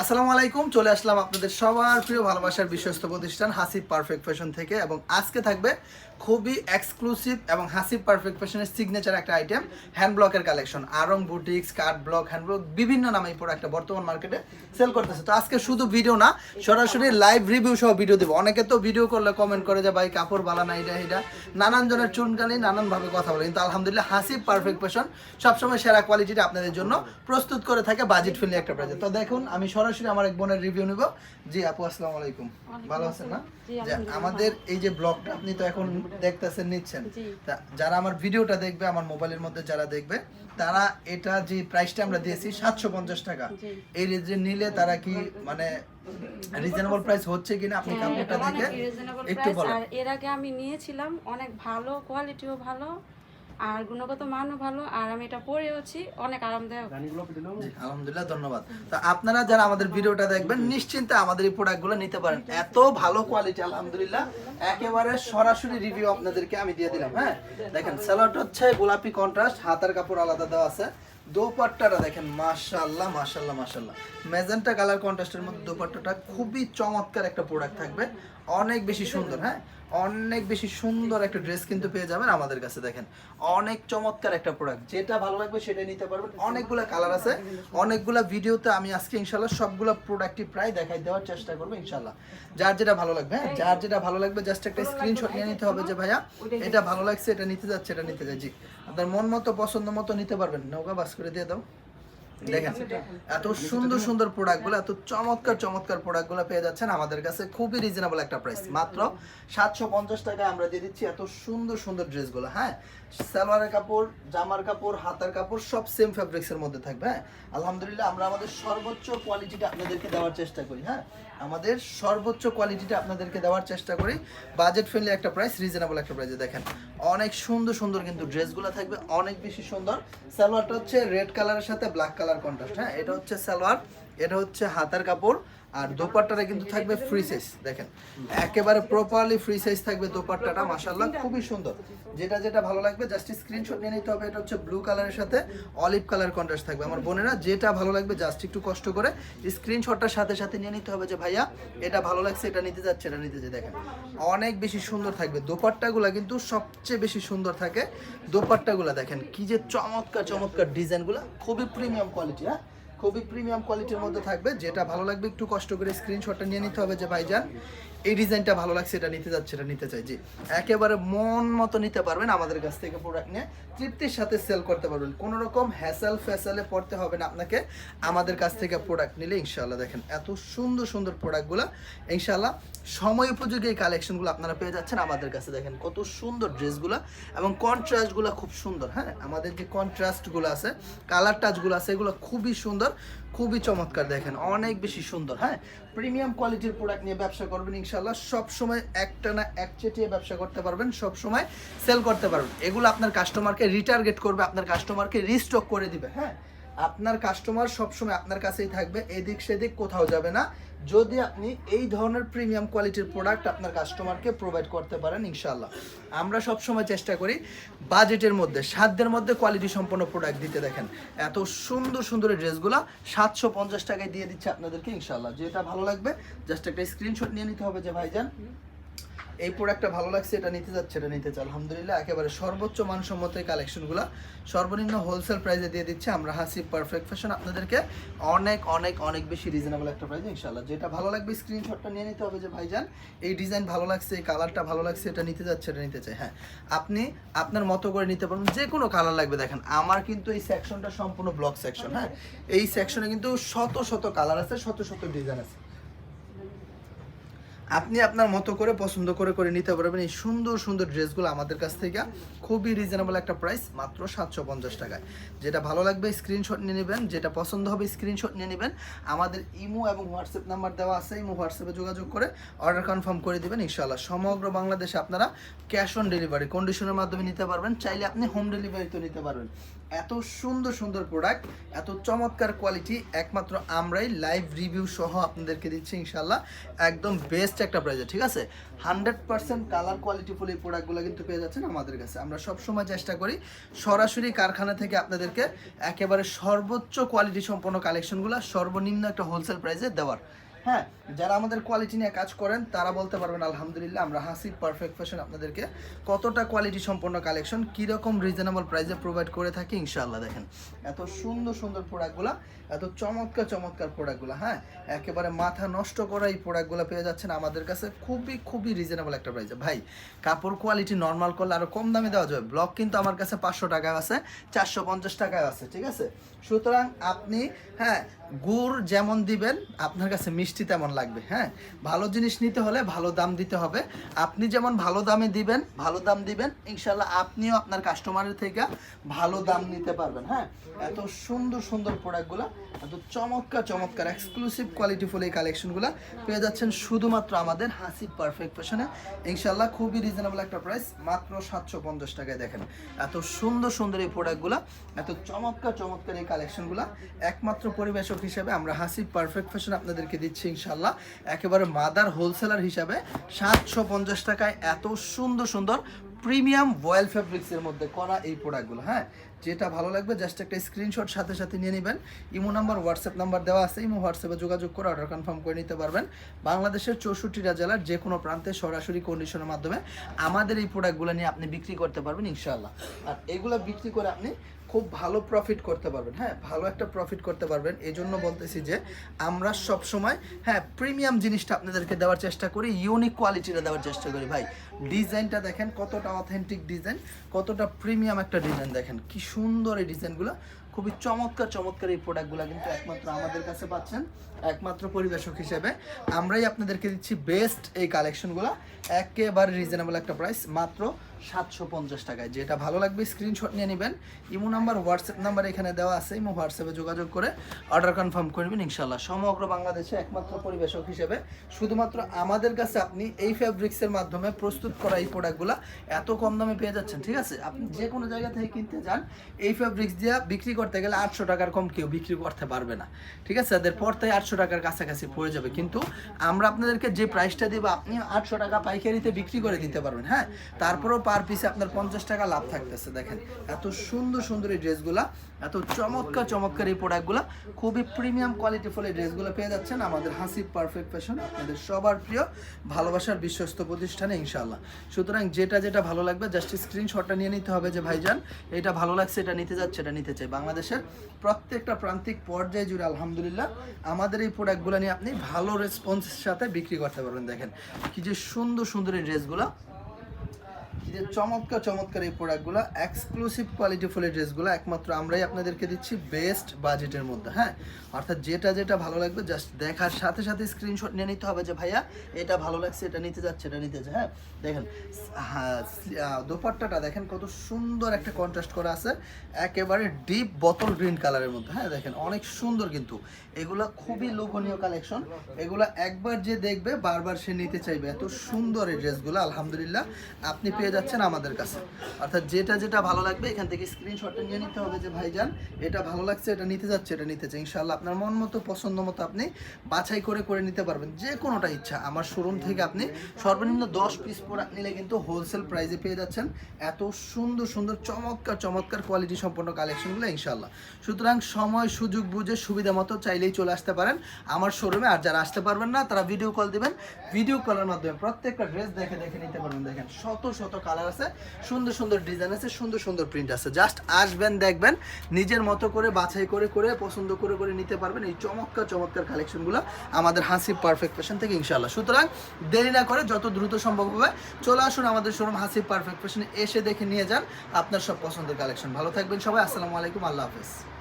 আসসালামু আলাইকুম, চলে আসলাম আপনাদের সবার প্রিয় ভালোবাসার বিশ্বস্ত প্রতিষ্ঠান হাসিব পারফেক্ট ফ্যাশন থেকে এবং আজকে থাকবে খুবই এক্সক্লুসিভ এবং হাসিব পারফেক্ট ফ্যাশনের সিগনেচার একটা আইটেম হ্যান্ড ব্লকের collection Aarong boutiques card block hand block বিভিন্ন নামে এই প্রোডাক্টটা বর্তমান মার্কেটে সেল করতেছে। তো আজকে শুধু ভিডিও না, সরাসরি লাইভ রিভিউ সহ ভিডিও দেবো। অনেকে তো ভিডিও করলে কমেন্ট করে যে, ভাই, কাপড় বালা না, এটা এটা। নানান জনের চুনকালি নানানভাবে কথা বলে। কিন্তু আলহামদুলিল্লাহ হাসিব পারফেক্ট ফ্যাশন সবসময় সেরা কোয়ালিটিটা আপনাদের জন্য প্রস্তুত করে থাকে বাজেট ফ্রেন্ডলি একটা প্রাইজে তো দেখুন, আমি সরাসরি আমার এক বোনের রিভিউ নিব। জি আপু আসসালামু আলাইকুম। ভালো আছেন না? যে আমাদের এই যে ব্লগটা আপনি তো এখন দেখতেছেন নিচ্ছেন। তা যারা আমার ভিডিওটা দেখবে আমার মোবাইলের মধ্যে যারা দেখবে তারা এটা যে প্রাইসটা আমরা দিয়েছি সাতশো পঞ্চাশ টাকা। এই রেঞ্জে নিলে তারা কি মানে রিজনেবল প্রাইস হচ্ছে কিনা আপনি হ্যাঁ, কাপড়টা দেখে একটু বলেন। এর আগে আমি নিয়েছিলাম অনেক ভালো কোয়ালিটিও ভালো। আর গুণগত মানও ভালো আর আমি এটা অনেক আরামদায়ক। আলহামদুলিল্লাহ ধন্যবাদ। তো আপনারা যারা আমাদের ভিডিওটা দেখবেন নিশ্চিন্তে আমাদের এই প্রোডাক্টগুলো নিতে পারেন। এত ভালো কোয়ালিটি আলহামদুলিল্লাহ। একেবারে সরাসরি রিভিউ আপনাদেরকে আমি দিয়ে দিলাম হ্যাঁ? দেখেন স্যালাড হচ্ছে গোলাপি কন্ট্রাস্ট হাতার কাপড় আলাদা দেওয়া আছে। দোপাট্টাটা দেখেন মাশাআল্লাহ মাশাআল্লাহ মাশাআল্লাহ। ম্যাজেন্টা কালার কন্ট্রাস্টের মধ্যে দোপাট্টাটা খুবই চমৎকার একটা প্রোডাক্ট থাকবে। অনেক বেশি সুন্দর হ্যাঁ? অনেক বেশি সুন্দর একটা ড্রেস কিন্তু পেয়ে যাবেন আমাদের কাছে, দেখেন। অনেক চমৎকার একটা প্রোডাক্ট যেটা ভালো লাগবে সেটা নিতে পারবেন। অনেকগুলো কালার আছে। অনেকগুলো ভিডিওতে আমি আজকে ইনশাল্লাহ সবগুলো প্রোডাক্টই প্রায় দেখাই দেওয়ার চেষ্টা করব ইনশাল্লাহ যার যেটা ভালো লাগবে হ্যাঁ যার যেটা ভালো লাগবে জাস্ট একটা স্ক্রিনশট নিয়ে নিতে হবে যে, ভাইয়া, এটা ভালো লাগছে, এটা নিতে যাচ্ছে, এটা নিতে যাচ্ছি। আপনার মন মতো, পছন্দ মতো নিতে পারবেন। নৌকা বাস করে দিয়ে দাও। দেখেন, এত সুন্দর সুন্দর প্রোডাক্টগুলো এত চমৎকার চমৎকার প্রোডাক্টগুলো পেয়ে যাচ্ছেন আমাদের কাছে। খুবই রিজনেবল একটা প্রাইস মাত্র সাতশো পঞ্চাশ টাকায় আমরা দিয়ে দিচ্ছি এত সুন্দর সুন্দর ড্রেসগুলো হ্যাঁ? সালোয়ারের কাপড়, জামার কাপড়, হাতার কাপড়, সব সেম ফ্যাব্রিক্সের মধ্যে থাকবে হ্যাঁ? আলহামদুলিল্লাহ, আমরা আমাদের সর্বোচ্চ কোয়ালিটিটা আপনাদেরকে দেওয়ার চেষ্টা করি হ্যাঁ? আমাদের সর্বোচ্চ কোয়ালিটিটা আপনাদেরকে দেওয়ার চেষ্টা করি। বাজেট ফ্রেন্ডলি একটা প্রাইস রিজনেবল একটা প্রাইসে দেখেন। অনেক সুন্দর সুন্দর কিন্তু ড্রেসগুলো থাকবে অনেক বেশি সুন্দর। সালোয়ারটা হচ্ছে রেড কালারের সাথে ব্ল্যাক কালার কন্ট্রাস্ট হ্যাঁ? এটা হচ্ছে সালোয়ার, এটা হচ্ছে হাতার কাপড়। আর দোপাট্টাটা কিন্তু থাকবে ফ্রি সাইজ দেখেন। একেবারে প্রপারলি ফ্রি সাইজ থাকবে দোপাট্টাটা, মাশাআল্লাহ, খুবই সুন্দর। যেটা যেটা ভালো লাগবে জাস্ট স্ক্রিনশট নিয়ে নিতে হবে, এটা হচ্ছে ব্লু কালারের সাথে অলিভ কালার কন্ট্রাস্ট থাকবে। আমার বোনেরা, যেটা ভালো লাগবে জাস্ট একটু কষ্ট করে স্ক্রিনশটটার সাথে সাথে নিয়ে নিতে হবে যে, ভাইয়া, এটা ভালো লাগছে, এটা নিতে যাচ্ছে, এটা নিতে যাচ্ছে। দেখেন, অনেক বেশি সুন্দর থাকবে। দোপাট্টাগুলো কিন্তু সবচেয়ে বেশি সুন্দর থাকে দোপাট্টাগুলো, দেখেন, কি যে চমৎকার চমৎকার ডিজাইনগুলো, খুবই প্রিমিয়াম কোয়ালিটি হ্যাঁ? খুবই প্রিমিয়াম কোয়ালিটির মধ্যে থাকবে। যেটা ভালো লাগবে, একটু কষ্ট করে স্ক্রিনশটটা নিয়ে নিতে হবে যে ভাইজান। এই ডিজাইনটা ভালো লাগছে, এটা নিতে যাচ্ছে, এটা নিতে চাই। জি, একেবারে মন মতো নিতে পারবেন আমাদের কাছ থেকে প্রোডাক্ট নিয়ে। তৃপ্তির সাথে সেল করতে পারবেন। কোনো রকম হ্যাসেল ফ্যাসেলে পড়তে হবে না আপনাকে। আমাদের কাছ থেকে প্রোডাক্ট নিলে ইনশাল্লাহ দেখেন, এত সুন্দর সুন্দর প্রোডাক্টগুলো ইনশাল্লাহ সময় উপযোগী এই কালেকশনগুলো আপনারা পেয়ে যাচ্ছেন আমাদের কাছে। দেখেন কত সুন্দর ড্রেসগুলো এবং কন্ট্রাস্টগুলো খুব সুন্দর হ্যাঁ? আমাদের যে কন্ট্রাস্টগুলো আছে কালার টাচগুলো আছে, এগুলো খুবই সুন্দর, খুবই চমৎকার দেখেন, অনেক বেশি সুন্দর হ্যাঁ? প্রিমিয়াম কোয়ালিটির প্রোডাক্ট নিয়ে ব্যবসা করবেন সব সময় একটা না এক চেটিয়ে ব্যবসা করতে পারবেন সব সময় সেল করতে পারবেন। এগুলো আপনার কাস্টমারকে রিটার্গেট করবে, আপনার কাস্টমারকে রিস্টক করে দিবে হ্যাঁ? আপনার কাস্টমার সবসময় আপনার কাছেই থাকবে, এদিক সেদিক কোথাও যাবে না। যদি আপনি এই ধরনের প্রিমিয়াম কোয়ালিটির প্রোডাক্ট আপনার কাস্টমারকে প্রোভাইড করতে পারেন ইনশাল্লাহ আমরা সবসময় চেষ্টা করি বাজেটের মধ্যে, সাধ্যের মধ্যে কোয়ালিটি সম্পন্ন প্রোডাক্ট দিতে দেখেন। এত সুন্দর সুন্দর ড্রেসগুলো সাতশো পঞ্চাশ টাকায় দিয়ে দিচ্ছে আপনাদেরকে ইনশাল্লাহ যেটা ভালো লাগবে জাস্ট একটা স্ক্রিনশট নিয়ে নিতে হবে যে, ভাইজান এই প্রোডাক্টটা ভালো লাগছে, এটা নিতে যাচ্ছে এটা নিতে চাই আলহামদুলিল্লাহ, একেবারে সর্বোচ্চ মানসম্মত এই কালেকশনগুলো সর্বনিম্ন হোলসেল প্রাইসে দিয়ে দিচ্ছে আমরা হাসি পারফেক্ট ফ্যাশন আপনাদেরকে অনেক অনেক অনেক বেশি রিজনেবল একটা প্রাইস ইনশাল্লাহ যেটা ভালো লাগবে স্ক্রিনশটটা নিয়ে নিতে হবে যে ভাইজান, এই ডিজাইন ভালো লাগছে, এই কালারটা ভালো লাগছে, এটা নিতে যাচ্ছে এটা নিতে চাই হ্যাঁ আপনি আপনার মতো করে নিতে পারবেন, যে কোনো কালার লাগবে দেখেন। আমার কিন্তু এই সেকশনটা সম্পূর্ণ ব্লক সেকশন হ্যাঁ? এই সেকশনে কিন্তু শত শত কালার আছে, শত শত ডিজাইন আছে। আপনি আপনার মতো করে, পছন্দ করে করে নিতে পারবেন এই সুন্দর সুন্দর ড্রেসগুলো আমাদের কাছ থেকে। খুবই রিজনেবল একটা প্রাইস মাত্র সাতশো পঞ্চাশ টাকায়। যেটা ভালো লাগবে স্ক্রিনশট নিয়ে নেবেন। যেটা পছন্দ হবে স্ক্রিনশট নিয়ে নেবেন। আমাদের ইমো এবং হোয়াটসঅ্যাপ নাম্বার দেওয়া আছে, ইমো, হোয়াটসঅ্যাপে যোগাযোগ করে অর্ডার কনফার্ম করে দিবেন ইনশাল্লাহ সমগ্র বাংলাদেশে আপনারা ক্যাশ অন ডেলিভারি কন্ডিশনের মাধ্যমে নিতে পারবেন। চাইলে আপনি হোম ডেলিভারিতেও নিতে পারবেন। এত সুন্দর সুন্দর প্রোডাক্ট এত চমৎকার কোয়ালিটি একমাত্র আমরাই লাইভ রিভিউ সহ আপনাদেরকে দিচ্ছি ইনশাল্লাহ একদম বেস্ট একটা প্রাইজে ঠিক আছে? হান্ড্রেড পার্সেন্ট কালার কোয়ালিটিফুল এই প্রোডাক্টগুলো কিন্তু পেয়ে যাচ্ছেন আমাদের কাছে। আমরা সবসময় চেষ্টা করি সরাসরি কারখানা থেকে আপনাদেরকে একেবারে সর্বোচ্চ কোয়ালিটি সম্পন্ন কালেকশনগুলো সর্বনিম্ন একটা হোলসেল প্রাইসে দেওয়ার। হ্যাঁ যারা আমাদের কোয়ালিটি নিয়ে কাজ করেন, তারা বলতে পারবেন, আলহামদুলিল্লাহ, আমরা হাসিব পারফেক্ট ফ্যাশন আপনাদেরকে কতটা কোয়ালিটি সম্পন্ন কালেকশন কীরকম রিজনেবল প্রাইসে প্রোভাইড করে থাকি, ইনশাআল্লাহ দেখেন। এত সুন্দর সুন্দর প্রোডাক্টগুলো এত চমৎকার চমৎকার প্রোডাক্টগুলো হ্যাঁ? একেবারে মাথা নষ্ট করা এই প্রোডাক্টগুলো পেয়ে যাচ্ছেন আমাদের কাছে খুবই খুবই রিজনেবল একটা প্রাইসে ভাই, কাপড় কোয়ালিটি নর্মাল করলে আরও কম দামে দেওয়া যাবে। ব্লক কিন্তু আমার কাছে পাঁচশো টাকায় আছে, চারশো পঞ্চাশ টাকায় আছে, ঠিক আছে? সুতরাং আপনি হ্যাঁ গুড় যেমন দিবেন, আপনার কাছে মিষ্টি তেমন লাগবে হ্যাঁ? ভালো জিনিস নিতে হলে ভালো দাম দিতে হবে। আপনি যেমন ভালো দামে দিবেন, ভালো দাম দিবেন ইনশাল্লাহ আপনিও আপনার কাস্টমারের থেকে ভালো দাম নিতে পারবেন হ্যাঁ? এত সুন্দর সুন্দর প্রোডাক্টগুলো, এত চমৎকার চমৎকার এক্সক্লুসিভ কোয়ালিটিফুল এই কালেকশনগুলো পেয়ে যাচ্ছেন শুধুমাত্র আমাদের হাসি পারফেক্ট ফ্যাশনে ইনশাল্লাহ খুবই রিজনেবল একটা প্রাইস মাত্র সাতশো পঞ্চাশ টাকায় দেখেন। এত সুন্দর সুন্দর এই প্রোডাক্টগুলো, এত চমৎকার চমৎকার এই কালেকশনগুলো একমাত্র পরিবেশক হিসেবে আমরা হাসি পারফেক্ট ফ্যাশন আপনাদেরকে দিচ্ছি ইনশাল্লাহ একেবারে মাদার হোলসেলার হিসাবে সাতশো পঞ্চাশ টাকায় এত সুন্দর সুন্দর প্রিমিয়াম ভয়েল ফ্যাব্রিক্সের মধ্যে করা এই প্রোডাক্টগুলো হ্যাঁ? যেটা ভালো লাগবে জাস্ট একটা স্ক্রিনশট সাথে সাথে নিয়ে নেবেন। ইমো নাম্বার হোয়াটসঅ্যাপ নাম্বার দেওয়া আছে, ইমো হোয়াটসঅ্যাপে যোগাযোগ করে অর্ডার কনফার্ম করে নিতে পারবেন। বাংলাদেশের চৌষট্টিটা জেলার যে কোনো প্রান্তে সরাসরি কন্ডিশনের মাধ্যমে আমাদের এই প্রোডাক্টগুলো নিয়ে আপনি বিক্রি করতে পারবেন ইনশাল্লাহ আর এগুলো বিক্রি করে আপনি খুব ভালো প্রফিট করতে পারবেন। হ্যাঁ ভালো একটা প্রফিট করতে পারবেন। এই জন্য বলতেছি যে, আমরা সব সময় হ্যাঁ প্রিমিয়াম জিনিসটা আপনাদেরকে দেওয়ার চেষ্টা করি ইউনিক কোয়ালিটিটা দেওয়ার চেষ্টা করি। ভাই ডিজাইনটা দেখেন, কতটা অথেন্টিক ডিজাইন কতটা প্রিমিয়াম একটা ডিজাইন দেখেন। কি সুন্দর এই ডিজাইনগুলো খুবই চমৎকার চমৎকার এই প্রোডাক্টগুলো কিন্তু একমাত্র আমাদের কাছে পাচ্ছেন, একমাত্র পরিবেশক হিসেবে। আমরাই আপনাদেরকে দিচ্ছি বেস্ট এই কালেকশনগুলো একেবারে রিজনেবল একটা প্রাইস মাত্র সাতশো পঞ্চাশ টাকায়। যেটা ভালো লাগবে স্ক্রিনশট নিয়ে নেবেন। ইমো নাম্বার হোয়াটসঅ্যাপ নাম্বার এখানে দেওয়া আছে, ইমো হোয়াটসঅ্যাপে যোগাযোগ করে অর্ডার কনফার্ম করবেন ইনশাল্লাহ সমগ্র বাংলাদেশে একমাত্র পরিবেশক হিসেবে। শুধুমাত্র আমাদের কাছে আপনি এই ফ্যাব্রিক্সের মাধ্যমে প্রস্তুত করা এই প্রোডাক্টগুলো এত কম দামে পেয়ে যাচ্ছেন, ঠিক আছে? আপনি যে কোনো জায়গা থেকে কিনতে যান, এই ফ্যাব্রিক্স দিয়ে বিক্রি করতে গেলে আটশো টাকার কম কেউ বিক্রি করতে পারবে না। ঠিক আছে? তাদের পড়তে আটশো টাকার কাছাকাছি পড়ে যাবে। কিন্তু আমরা আপনাদেরকে যে প্রাইসটা দিব, আপনি আটশো টাকা পাইকারিতে বিক্রি করে দিতে পারবেন হ্যাঁ? তারপরেও পার পিসে আপনার পঞ্চাশ টাকা লাভ থাকতেছে, দেখেন। এত সুন্দর সুন্দর এই ড্রেসগুলা এত চমৎকার চমৎকার এই প্রোডাক্টগুলো খুবই প্রিমিয়াম কোয়ালিটিফুল এই ড্রেসগুলো পেয়ে যাচ্ছেন আমাদের হাসি পারফেক্ট ফ্যাশন আপনাদের সবার প্রিয়, ভালোবাসার বিশ্বস্ত প্রতিষ্ঠানে ইনশাল্লাহ সুতরাং যেটা যেটা ভালো লাগবে জাস্ট স্ক্রিনশটটা নিয়ে নিতে হবে যে, ভাইজান, এটা ভালো লাগছে, এটা নিতে যাচ্ছে, এটা নিতে চাই। বাংলাদেশের প্রত্যেকটা প্রান্তিক পর্যায়ে জুড়ে আলহামদুলিল্লাহ, আমাদের এই প্রোডাক্টগুলো নিয়ে আপনি ভালো রেসপন্সের সাথে বিক্রি করতে পারবেন, দেখেন। কি যে সুন্দর সুন্দর এই ড্রেসগুলো যে চমৎকার চমৎকার এই প্রোডাক্টগুলো এক্সক্লুসিভ কোয়ালিটি ফুল এই ড্রেসগুলো একমাত্র আমরাই আপনাদেরকে দিচ্ছি বেস্ট বাজেটের মধ্যে হ্যাঁ? অর্থাৎ যেটা যেটা ভালো লাগবে জাস্ট দেখার সাথে সাথে স্ক্রিনশট নিয়ে নিতে হবে যে, ভাইয়া, এটা ভালো লাগছে, এটা নিতে যাচ্ছে, এটা নিতে যাচ্ছে হ্যাঁ? দেখেন হ্যাঁ দোপাট্টাটা দেখেন কত সুন্দর একটা কন্ট্রাস্ট করা আছে, একেবারে ডিপ বোতল গ্রিন কালারের মধ্যে হ্যাঁ? দেখেন, অনেক সুন্দর কিন্তু। এগুলো খুবই লোভনীয় কালেকশন এগুলো একবার যে দেখবে, বারবার সে নিতে চাইবে। এত সুন্দর এই ড্রেসগুলো আলহামদুলিল্লাহ। আপনি পেয়ে যাচ্ছেন আমাদের কাছে। অর্থাৎ যেটা যেটা ভালো লাগবে, এখান থেকে স্ক্রিনশটটা নিয়ে নিতে হবে যে, ভাইজান, এটা ভালো লাগছে, এটা নিতে যাচ্ছে, এটা নিতে চাই। ইনশাল্লাহ আপনার মন মতো, পছন্দ মতো আপনি বাছাই করে করে নিতে পারবেন। যে কোনোটা ইচ্ছা। আমার শোরুম থেকে আপনি সর্বনিম্ন দশ পিস প্রোডাক্ট নিলে কিন্তু হোলসেল প্রাইসে পেয়ে যাচ্ছেন। এত সুন্দর সুন্দর, চমৎকার চমৎকার কোয়ালিটি সম্পন্ন কালেকশনগুলো ইনশাল্লাহ সুতরাং সময়, সুযোগ বুঝে, সুবিধা মতো চাইলেই চলে আসতে পারেন আমার শোরুমে আর যারা আসতে পারবেন না, তারা ভিডিও কল দিবেন। ভিডিও কলের মাধ্যমে প্রত্যেকটা ড্রেস দেখে দেখে নিতে পারবেন। দেখেন, শত শত কালার আছে, সুন্দর সুন্দর ডিজাইন আছে, সুন্দর সুন্দর প্রিন্ট আছে। জাস্ট আসবেন, দেখবেন, নিজের মতো করে, বাছাই করে করে, পছন্দ করে করে নিতে পারবেন এই চমৎকার চমৎকার কালেকশনগুলো আমাদের হাসি পারফেক্ট ফ্যাশন থেকে ইনশাল্লাহ সুতরাং দেরি না করে, যত দ্রুত সম্ভব হবে, চলে আসুন আমাদের শোরুম হাসি পারফেক্ট ফ্যাশনে এসে দেখে নিয়ে যান আপনার সব পছন্দের কালেকশন ভালো থাকবেন সবাই, আসসালামু আলাইকুম, আল্লাহ হাফেজ।